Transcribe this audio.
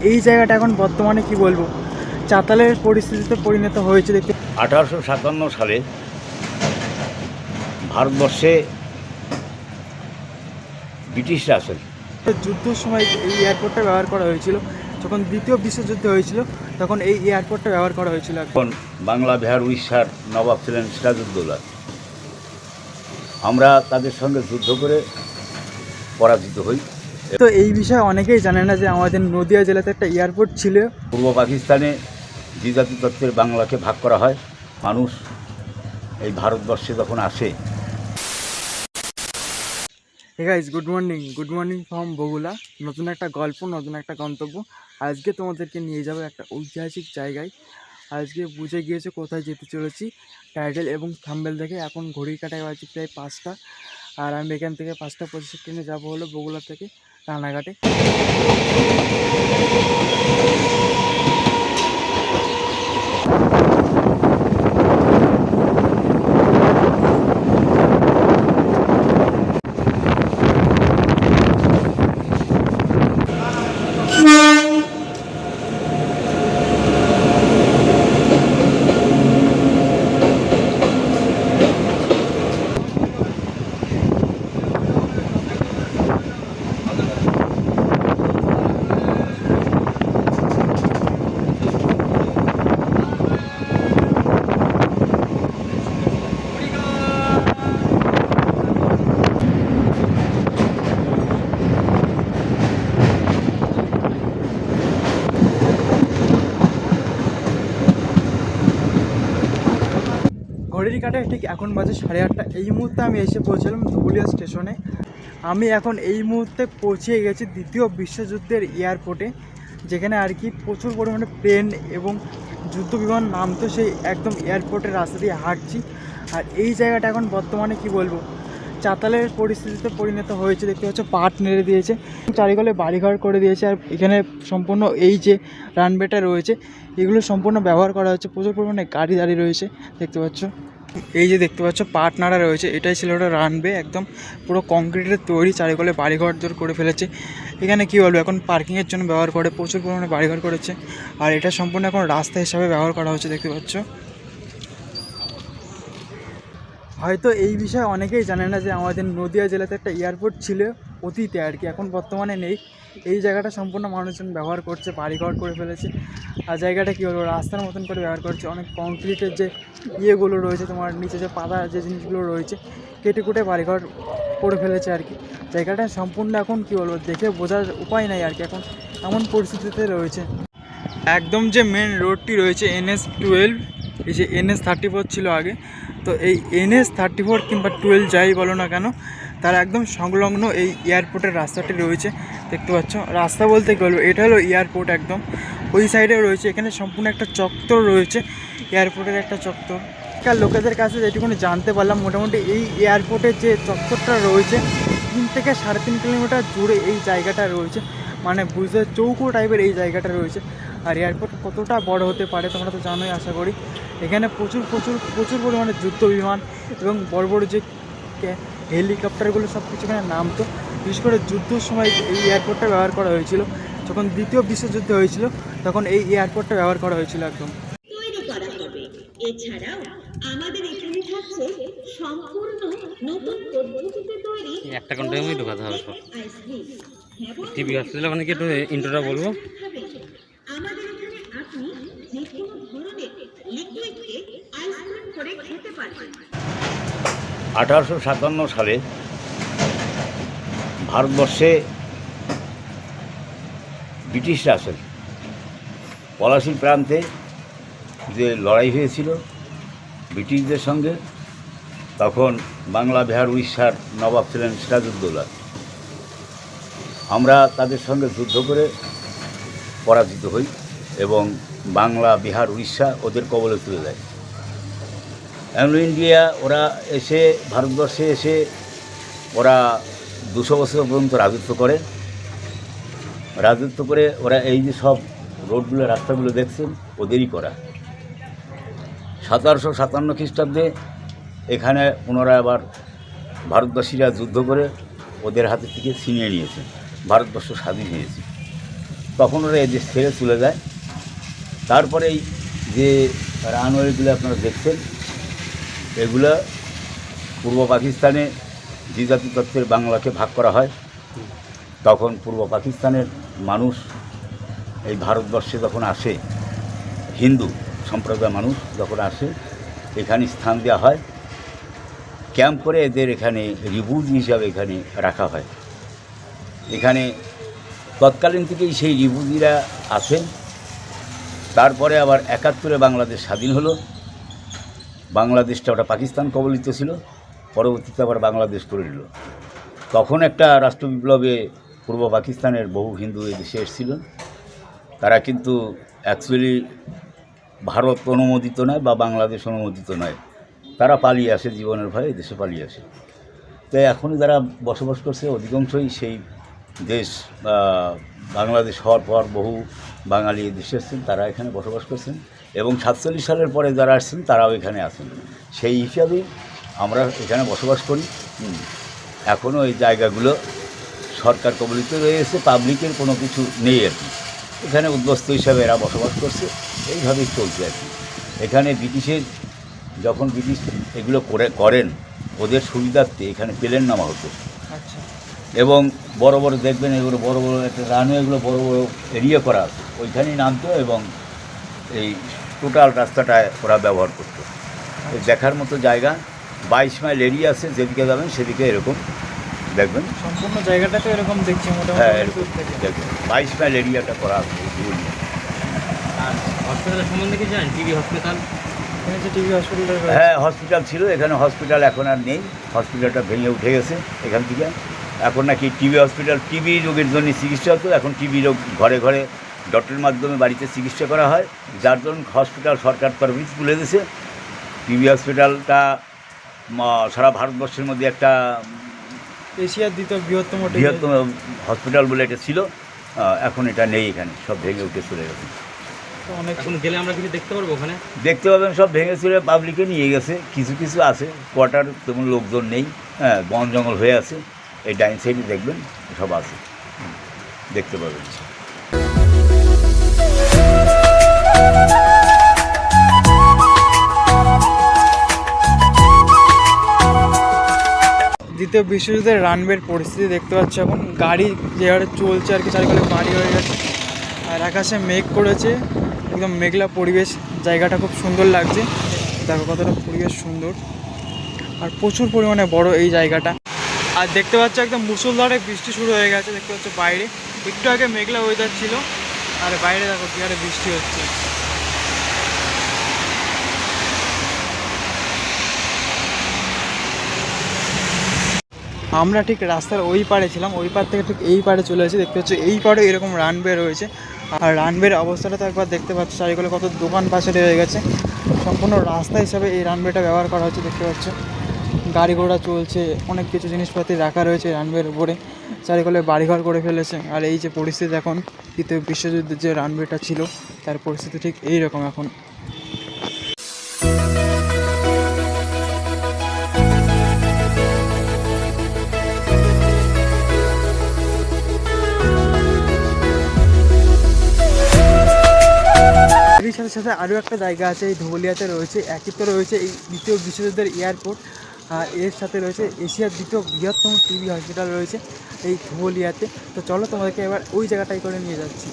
এই জায়গাটা এখন বর্তমানে কি বলব? চাতালের পরিস্থিতিতে পরিণত হয়েছে দেখতে আঠারোশো সাতান্ন সালে ভারতবর্ষে ব্রিটিশরা আসেন। যুদ্ধের সময় এই এয়ারপোর্টটা ব্যবহার করা হয়েছিল। যখন দ্বিতীয় বিশ্বযুদ্ধ হয়েছিল তখন এই এয়ারপোর্টটা ব্যবহার করা হয়েছিল এখন বাংলা বিহার উড়িষ্যার নবাব ছিলেন সিরাজউদ্দৌলা। আমরা তাদের সঙ্গে যুদ্ধ করে পরাজিত হই। তো এই বিষয়ে অনেকেই জানে না যে আমাদের নদিয়া জেলাতে একটা এয়ারপোর্ট ছিল। পূর্ব পাকিস্তানে দ্বিজাতি তত্ত্বের বাংলাকে ভাগ করা হয় মানুষ এই ভারতবর্ষে যখন আসে। Hey guys good morning good morning from Bogula নতুন একটা গল্প নতুন একটা গন্তব্য। আজকে তোমাদেরকে নিয়ে যাব একটা ঐতিহাসিক জায়গায়। আজকে বুঝে গিয়েছে কোথায় যেতে চলেছি। টাইটেল এবং থাম্বেল দেখে এখন ঘড়ির কাটায় বাজে প্রায় পাঁচটা। আর আমি এখান থেকে পাঁচটা পঁচিশ ট্রেনে যাব হলো বগুলা থেকে। রানাঘাটে কাটায় ঠিক এখন বাজে সাড়ে আটটা। এই মুহূর্তে আমি এসে পৌঁছালাম ধুবুলিয়া স্টেশনে। আমি এখন এই মুহূর্তে পৌঁছে গেছি দ্বিতীয় বিশ্বযুদ্ধের এয়ারপোর্টে, যেখানে আর কি প্রচুর পরিমাণে প্লেন এবং যুদ্ধ বিমান নামতো সেই একদম এয়ারপোর্টের রাস্তা দিয়ে হাঁটছি। আর এই জায়গাটা এখন বর্তমানে কি বলব? চাতালের পরিস্থিতিতে পরিণত হয়েছে, দেখতে পাচ্ছ পাট নেড়ে দিয়েছে চারিগলে বাড়িঘর করে দিয়েছে, আর এখানে সম্পূর্ণ এই যে রানওয়েটা রয়েছে, এগুলো সম্পূর্ণ ব্যবহার করা হচ্ছে। প্রচুর পরিমাণে গাড়ি দাঁড়িয়ে রয়েছে, দেখতে পাচ্ছ। এই যে দেখতে পাচ্ছ, পাটনাড়া রয়েছে। এটাই ছিল ওটা রানবে একদম পুরো কংক্রিটের তৈরি চারিগলে বাড়িঘর দর করে ফেলেছে। এখানে কী বলব, এখন পার্কিংয়ের জন্য ব্যবহার করে, প্রচুর পরিমাণে বাড়িঘর করেছে। আর এটা সম্পূর্ণ এখন রাস্তা হিসাবে ব্যবহার করা হচ্ছে, দেখতে পাচ্ছ। হয়তো এই বিষয়ে অনেকেই জানে না যে আমাদের নদিয়া জেলাতে একটা এয়ারপোর্ট ছিল, অতীতে আর কি, এখন বর্তমানে নেই। এই জায়গাটা সম্পূর্ণ মানুষজন ব্যবহার করছে, বাড়িঘর করে ফেলেছে। আর জায়গাটা কী বলব, রাস্তার মতন করে ব্যবহার করছে। অনেক কংক্রিটের যে ইয়েগুলো রয়েছে, তোমার নিচে যে পাতা যে জিনিসগুলো রয়েছে কেটে কুটে বাড়িঘর করে ফেলেছে আর কি। জায়গাটা সম্পূর্ণ এখন কী বলব, দেখে বোঝার উপায় নাই আর কি। এখন এমন পরিস্থিতিতে রয়েছে। একদম যে মেন রোডটি রয়েছে এনএস টুয়েলভ এই যে এনএস থার্টি ফোর ছিল আগে। তো এই এনএস থার্টি ফোর কিংবা টুয়েলভ যাই বলো না কেন, তার একদম সংলগ্ন এই এয়ারপোর্টের রাস্তাটি রয়েছে। দেখতে পাচ্ছ? রাস্তা বলতে বলব? এটা হলো এয়ারপোর্ট একদম। ওই সাইডে রয়েছে। এখানে সম্পূর্ণ একটা চত্বর রয়েছে। এয়ারপোর্টের একটা চত্বর। এখানকার লোকেদের কাছে যেটুকুনি জানতে পারলাম। মোটামুটি এই এয়ারপোর্টের যে চত্বরটা রয়েছে, তিন থেকে সাড়ে তিন কিলোমিটার জুড়ে এই জায়গাটা রয়েছে। মানে বুঝতে চৌকো টাইপের এই জায়গাটা রয়েছে। আর এয়ারপোর্ট কতটা বড় হতে পারে তোমরা তো জানোই, আশা করি। এখানে প্রচুর প্রচুর প্রচুর পরিমাণে যুদ্ধ বিমান এবং বড় বড় যে হেলিকপ্টারগুলো সব কিছু এখানে নামতো। বিশেষ করে যুদ্ধের সময় এই এয়ারপোর্টটা ব্যবহার করা হয়েছিল। যখন দ্বিতীয় বিশ্বযুদ্ধ হয়েছিল তখন এই এয়ারপোর্টটা ব্যবহার করা হয়েছিল একদম। তৈরি করা হবে। এছাড়াও আমাদের এখানে থাকছে সম্পূর্ণ নতুন পদ্ধতিতে তৈরি একটা কন্টেন্টই ঢোকাতে হবে টিভি মানে কি একটু ইন্ট্রোটা বলব। আমাদের এখানে আপনি যে কোনো ধরনের লিকুইডকে আইসক্রিম করে খেতে পারবেন। আঠারোশো সাতান্ন সালে ভারতবর্ষে ব্রিটিশরা আসেন। পলাশির প্রান্তে যে লড়াই হয়েছিল ব্রিটিশদের সঙ্গে, তখন বাংলা, বিহার, উড়িষ্যার নবাব ছিলেন সিরাজউদ্দৌলা। আমরা তাদের সঙ্গে যুদ্ধ করে পরাজিত হই এবং বাংলা, বিহার, উড়িষ্যা ওদের কবলে তুলে দেয়। অ্যাংলো ইন্ডিয়া, ওরা এসে, ভারতবর্ষে এসে ওরা দুশো বছর পর্যন্ত রাজত্ব করে। রাজত্ব করে ওরা এই যে সব রোডগুলো, রাস্তাগুলো দেখছেন, ওদেরই করা। সতেরোশো সাতান্ন খ্রিস্টাব্দে এখানে পুনরায় আবার ভারতবাসীরা যুদ্ধ করে ওদের হাতে থেকে ছিনিয়ে নিয়েছে। ভারতবর্ষ স্বাধীন হয়েছে। তখন ওরা এদেশ ছেড়ে চলে যায়। তারপরে এই যে রানওয়েগুলো আপনারা দেখছেন, এগুলো পূর্ব পাকিস্তানে দ্বিজাতি তত্ত্বের বাংলাকে ভাগ করা হয়। তখন পূর্ব পাকিস্তানের মানুষ, এই ভারতবর্ষে যখন আসে, হিন্দু সম্প্রদায়ের মানুষ যখন আসে, এখানে স্থান দেওয়া হয়। ক্যাম্প করে এদের এখানে রিবুজ হিসাবে এখানে রাখা হয়। এখানে তৎকালীন থেকেই সেই রিবুজিরা আসেন তারপরে আবার একাত্তরে বাংলাদেশ স্বাধীন হলো। বাংলাদেশটা ওটা পাকিস্তান কবলিত ছিল। পরবর্তীতে আবার বাংলাদেশ করে নিল। তখন একটা রাষ্ট্র বিপ্লবে পূর্ব পাকিস্তানের বহু হিন্দু এদেশে এসেছিলেন তারা কিন্তু অ্যাকচুয়ালি ভারত অনুমোদিত নয় বা বাংলাদেশ অনুমোদিত নয়। তারা পালিয়ে আসে, জীবনের ভয়ে দেশে পালিয়ে আসে। তাই এখন যারা বসবাস করছে, অধিকাংশই সেই দেশ বাংলাদেশ হওয়ার পর বহু বাঙালি দেশে এসেছেন, তারা এখানে বসবাস করছেন। এবং সাতচল্লিশ সালের পরে যারা আসছেন, তারাও এখানে আছেন। সেই হিসাবেই আমরা এখানে বসবাস করি। এখনও এই জায়গাগুলো সরকার কবলিত রয়েছে পাবলিকের কোনো কিছু নেই আর কি। এখানে উদ্বস্ত হিসাবে এরা বসবাস করছে এইভাবেই চলছে আর কি। এখানে ব্রিটিশের যখন ব্রিটিশ এগুলো করে করেন ওদের সুবিধার্থে এখানে প্লেন নামা হতো আচ্ছা। এবং বড় বড় দেখবেন এগুলো বড় বড় একটা রানওয়েগুলো বড় বড় এরিয়া করা আছে। ওইখানেই নামতো এবং এই টোটাল রাস্তাটায় ওরা ব্যবহার করতো। দেখার মতো জায়গা বাইশ মাইল এরিয়া আছে যেদিকে যাবেন সেদিকে এরকম দেখবেন। সম্পূর্ণ জায়গাটা তো এরকম দেখছি মোটামুটি হ্যাঁ এরকম দেখবেন। বাইশ মাইল এরিয়াটা করা আছে হসপিটালের সম্বন্ধে কি জানেন? টিভি হসপিটাল হসপিটাল হ্যাঁ হসপিটাল ছিল এখানে হসপিটাল এখন আর নেই। হসপিটালটা ভেঙে উঠে গেছে এখান থেকে। এখন নাকি টিবি হসপিটাল টিবি রোগের জন্য চিকিৎসা হতো এখন টিবি রোগ ঘরে ঘরে ডক্টরের মাধ্যমে বাড়িতে চিকিৎসা করা হয়। যার জন্য হসপিটাল সরকার পারমিট তুলে দিয়েছে। টিবি হসপিটালটা সারা ভারতবর্ষের মধ্যে একটা এশিয়ার দ্বিতীয় বৃহত্তম বৃহত্তম হসপিটাল বলে এটা ছিল। এখন এটা নেই এখানে সব ভেঙে উঠে চলে গেছে। অনেক এখন গেলে আমরা কিছু দেখতে পারব ওখানে? দেখতে পাবেন সব ভেঙে চলে পাবলিকে নিয়ে গেছে কিছু কিছু আছে কোয়ার্টার তেমন লোকজন নেই হ্যাঁ বন জঙ্গল হয়ে আছে এই ডাইন সাইডে দেখবেন সব আছে দেখতে পাবেন। দ্বিতীয় বিশ্বযুদ্ধের রানওয়ের পরিস্থিতি দেখতে পাচ্ছি এখন। গাড়ি যে হারে চলছে আর কি, চারিপাশে বাড়ি হয়ে গেছে। আর আকাশে মেঘ করেছে। একদম মেঘলা পরিবেশ। জায়গাটা খুব সুন্দর লাগছে। দেখো কতটা পরিবেশ সুন্দর। আর প্রচুর পরিমাণে বড় এই জায়গাটা। আর দেখতে পাচ্ছ একদম মুসলধারে বৃষ্টি শুরু হয়ে গেছে। দেখতে পাচ্ছ বাইরে। একটু আগে মেঘলা ওয়েদার ছিল। আর বাইরে দেখো বিহারে বৃষ্টি হচ্ছে। আমরা ঠিক রাস্তার ওই পারে ছিলাম, ওই পার থেকে ঠিক এই পারে চলে এসেছি। দেখতে পাচ্ছ এই পারে এরকম রানওয়ে রয়েছে। আর রানওয়ের অবস্থাটা তো একবার দেখতে পাচ্ছ চারিগুলো কত দোকান পাশে রয়ে গেছে। সম্পূর্ণ রাস্তা হিসাবে এই রানওয়েটা ব্যবহার করা হচ্ছে, দেখতে পাচ্ছ। গাড়ি ঘোড়া চলছে, অনেক কিছু জিনিসপাতি রাখা রয়েছে রানওয়ের উপরে। চারিগুলো বাড়িঘর করে ফেলেছে। আর এই যে পরিস্থিতি এখন, দ্বিতীয় বিশ্বযুদ্ধের যে রানওয়েটা ছিল, তার পরিস্থিতি ঠিক এই রকম এখন। সাথে সাথে আরও একটা জায়গা আছে, এই ধুবুলিয়াতে রয়েছে একই তো রয়েছে এই দ্বিতীয় বিশ্বযুদ্ধের এয়ারপোর্ট এর সাথে রয়েছে এশিয়ার দ্বিতীয় বৃহত্তম টিভি হসপিটাল রয়েছে এই ধুবুলিয়াতে। তো চলো তোমাদেরকে এবার ওই জায়গাটাই করে নিয়ে যাচ্ছি।